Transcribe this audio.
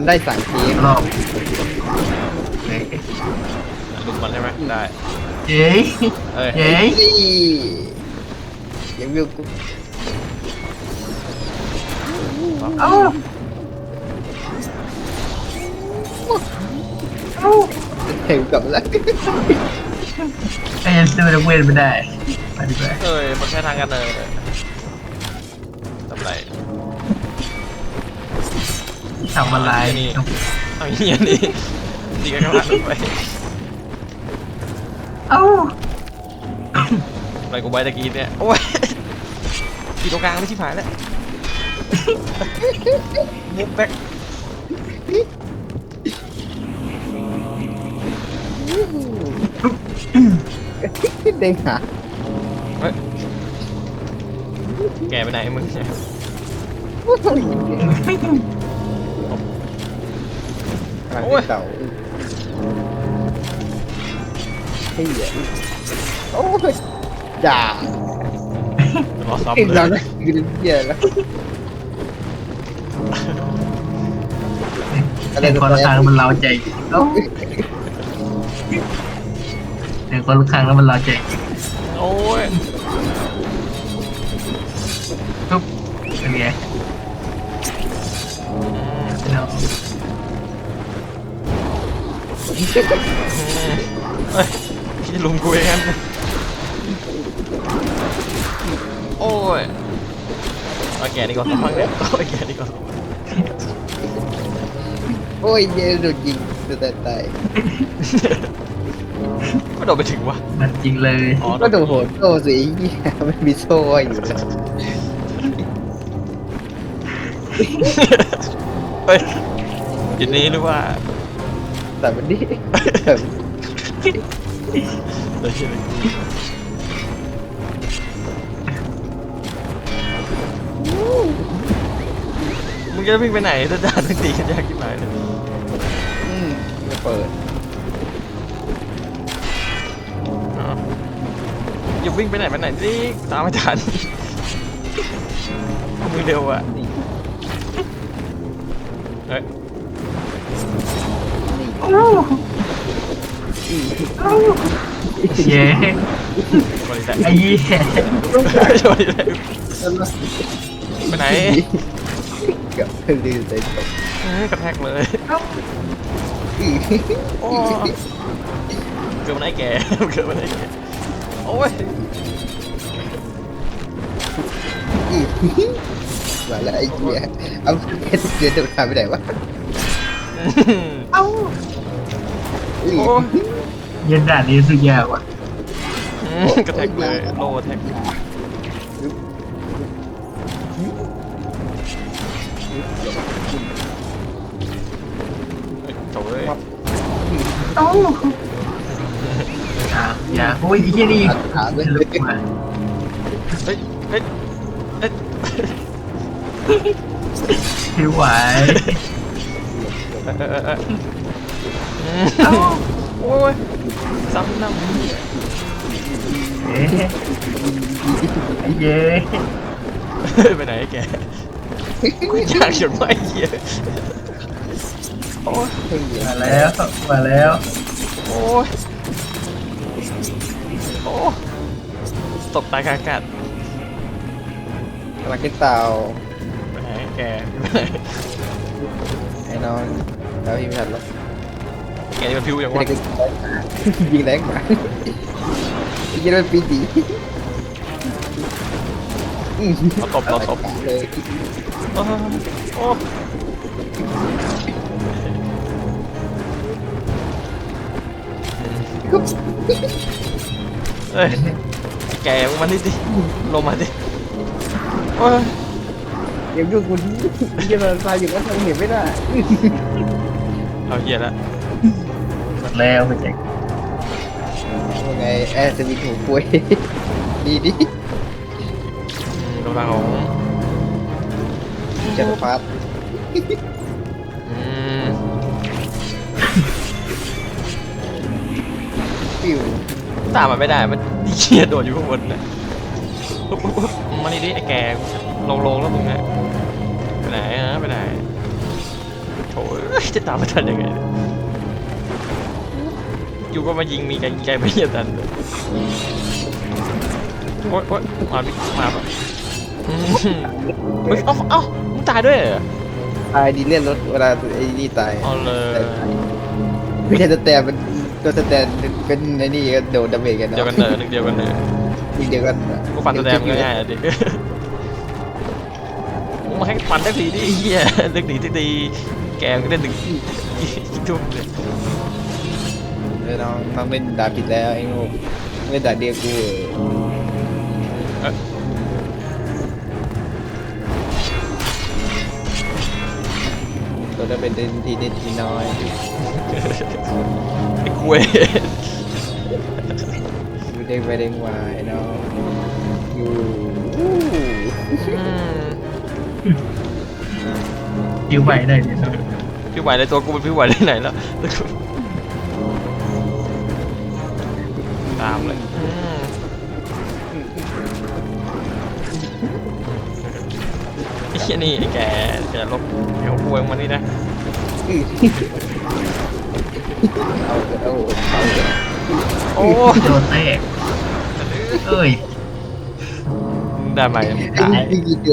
มันได้สั่งทีมรอบเฮ้ยลุมมันใช่ไหมได้เย้ยเอ้ยเย้ยนี่ยังวิวกูเอ้าเอ้าถึงกับแล้วไอ้ยันซื้อนักเวทไม่ได้มาดีกว่าเอ้ยมันใช้ทางกันเลยทำไร ทำอะไรนี่เอาเงี้ยนี่ดีกันข้างล่างไปเอ้าอะไรกูไปตะกี้เนี่ยโอ้ยขี่ตรงกลางไม่ชิบหายแล้วมุกแบ็คเด้งหาเฮ้ยแกไปไหนมึงเนี่ย หลังเต่าเฮ้ยโอ้ยจ่ารอซ้อมเก่งเลแล้วยนะยืนเหี้ยแล้วอะไรเด็กจะคนไปละครั้งมันเล้าใจเอ้าเด็กคนละครั้งแล้วมันเล้าใจโอ้ย เอ้ยพี่ลุงกูเองงั้นโอ้ยเอาแกนี่ก่อนสักพักเนี่ยเอาแกนี่ก่อนโอ้ยเยโดนยิงจะตายตายก็โดนไปถึงวะมันจริงเลยอ๋อก็โดนโหดโซ่สิเหี้ยมันมีโซ่อยู่นะเฮ้ยยินนี้หรือว่า แต่มันนี่แต่เดี๋ยวเชื่อเลยมึงจะวิ่งไปไหนถ้าด่าทั้งตีกันยากที่ไหนเลยอืมไม่เปิดอ๋ออย่าวิ่งไปไหนไปไหนสิตามไม่ทันมึงเร็วอะเฮ้ย เย้ไอ้เหี้ยบริษัทไปไหนกับคือใจตกเอ้ยกระแทกเลยโอ้เกือบมันไอ้แกเกือบมันไอ้แกโอ้ยมาแล้วไอ้เหี้ยเอาเดือนจะพาไปไหนวะ เอ้าโอ้ยเย็นด่านนี้สุดยากว่ะกระแทกเลยโลแทกโถ่เลยเอ้าอย่าอย่าโอ้ยไอ้เหี้ยนี่อัดขาเลยลุกมาเฮ้ยเฮ้ยเฮ้ยไม่ไหวเอ้าโอ้ยซ้ำน้ำเย้ไอ้เย้ไปไหนแกกูอยากเขียนว่าไอ้เหี้ยโอ้ยมาแล้ว มาแล้วโอ้ยโอ้ตกตายกลางอากาศกำลังกินเต่าไปไหนแกไปไหนไอ้น้องแล้วพี่ไม่ทันแล้ว แกนี่มันพิวอย่างไม่วะได้ยิงแรงมายิงมันปีดีเราตบเราตบเลยโอ้โอ้เฮ้ยแกมึงมานี่ดิลงมาดิโอ้ยยังยุ่งกูที่ยิงมันพาอยู่ก็ทำเห็นไม่ได้เอาเหี้ยละหมด แล้วไปแจ็คยังไงแอร์สวิตหูป่วย ดีดิอืมกำลังของจักรพรรดิอืมปิวตามมันไม่ได้มันดีเชียโดดอยู่ข้างบนนะปุ๊บปุ๊บปุ๊บมานี่ดิไอ้แกลงลงแล้วมึงอะไปไหนฮะไปไหนโถเอ้ยจะตามไม่ทันยังไงเนี่ย อยู่ก็มายิงมีกันยิงใจไม่ทันเลยโอ๊ยโอ๊ยมาดิมาปะอืมเฮ้ยเอ้าเอ้ามึงตายด้วยเหรอตายดีเลื่อนรถเวลาไอ้นี่ตายเอาเลยไม่ใช่สแตนเป็นตัวสแตนเป็นไอ้นี่ก็โดนดาเมจกันเดียวเนาะกันเนอะนึกเดียวกันเนอะทีเดียวกันกูฟันแสดงมันก็ง่ายอะดิมึงมาให้ฟันสักทีดิไอ้เฮียนึกหนีสักทีแกมก็ได้ถึงกี่ทุ่มเลยเออน้องน้องเล่นดาบผิดแล้วไอ้โง่เล่นดาบเดียวกูเอ้ยตัวจะเป็นทีเด็ดทีน้อยไอ้คุยอยู่เด้งไปเด้งมาไอ้น้องอยู่อืมยิวไหวได้เนี่ยพี่ไหวในตัวกูเป็นพี่ไหวได้ไหนแล้ว ตามเลยอืมไอ้เหี้ยนี่ไอ้แกแกลบเดี๋ยวกูเองมานี่นะเอาเอาเอาโอ้โดนแตกเอ้ยได้ไหมตายไอ้นี่กี่ตัว